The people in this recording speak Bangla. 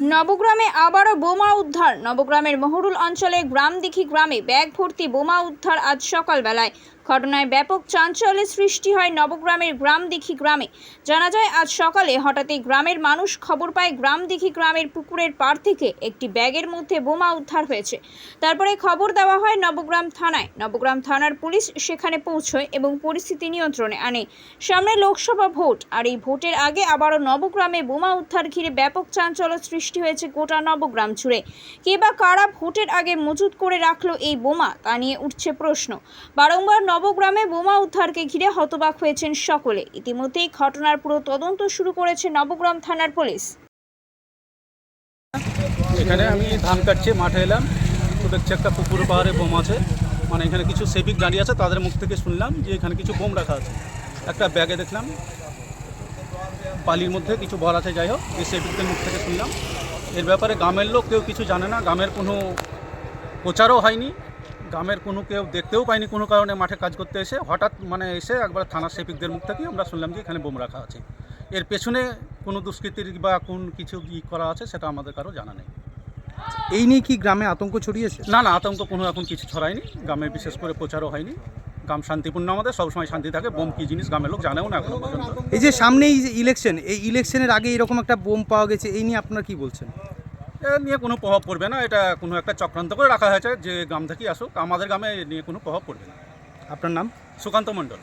নবগ্রামে আবারও বোমা উদ্ধার। নবগ্রামের মহরুল অঞ্চলে গ্রামদিঘি গ্রামে ব্যাগ ভর্তি বোমা উদ্ধার আজ সকালবেলায়। ঘটনায় ব্যাপক চাঞ্চল্যের সৃষ্টি হয় নবগ্রামের গ্রামদিঘি গ্রামে। জানা যায়, আজ সকালে হঠাৎই গ্রামের মানুষ খবর পায় গ্রামদিঘি গ্রামের পুকুরের পাড় থেকে একটি ব্যাগের মধ্যে বোমা উদ্ধার হয়েছে। তারপরে খবর দেওয়া হয় নবগ্রাম থানায়। নবগ্রাম থানার পুলিশ সেখানে পৌঁছয় এবং পরিস্থিতি নিয়ন্ত্রণে আনে। সামনে লোকসভা ভোট, আর এই ভোটের আগে আবারও নবগ্রামে বোমা উদ্ধার ঘিরে ব্যাপক চাঞ্চল্য সৃষ্টি হয়েছে গোটা নবগ্রাম জুড়ে। কে বা কারা ভোটের আগে মজুত করে রাখল এই বোমা, তা নিয়ে উঠছে প্রশ্ন। বারংবার নবগ্রামে বোমা উদ্ধারকে ঘিরে হতবাক হয়েছেন সকলে। ইতিমধ্যেই ঘটনার পুরো তদন্ত শুরু করেছে নবগ্রাম থানার পুলিশ। এখানে আমি ধান কাটছি, মাঠে এলাম। তো দেখছি একটা পুকুর পাহাড়ে বোম আছে। মানে এখানে কিছু সেবিক দাঁড়িয়ে আছে, তাদের মুখ থেকে শুনলাম যে এখানে কিছু বোম রাখা আছে। একটা ব্যাগে দেখলাম। বালির মধ্যে কিছু ভর আছে, যাই হোক, এই সেবিকদের মুখ থেকে শুনলাম। এর ব্যাপারে গ্রামের লোক কেউ কিছু জানে না। গ্রামের কোনো প্রচারও হয়নি। গ্রামের কোনো কেউ দেখতেও পাইনি কোনো কারণে মাঠে কাজ করতে এসে। হঠাৎ মানে এসে একবার থানার সেবিকদের মুখ থেকে আমরা শুনলাম যে এখানে বোম রাখা আছে। এর পেছনে কোনো দুষ্কৃতির বা কোন কিছু ই করা আছে সেটা আমাদের কারও জানা নেই। এই নিয়ে কি গ্রামে আতঙ্ক ছড়িয়েছে? না না আতঙ্ক কোনো এখন কিছু ছড়ায়নি। গ্রামে বিশেষ করে প্রচারও হয়নি। গ্রাম শান্তিপূর্ণ আমাদের সবসময় শান্তি থাকে বোম কি জিনিস গ্রামের লোক জানেও না এখনও পর্যন্ত। এই যে সামনেই যে ইলেকশন এই ইলেকশনের আগে এরকম একটা বোম পাওয়া গেছে এই নিয়ে আপনারা কি বলছেন? নিয়ে কোনো প্রভাব পড়বে না। এটা কোনো একটা চক্রান্ত করে রাখা হয়েছে যে গ্রাম থেকেই আসুক। আমাদের গ্রামে নিয়ে কোনো প্রভাব পড়বে না। আপনার নাম? সুকান্ত মণ্ডল।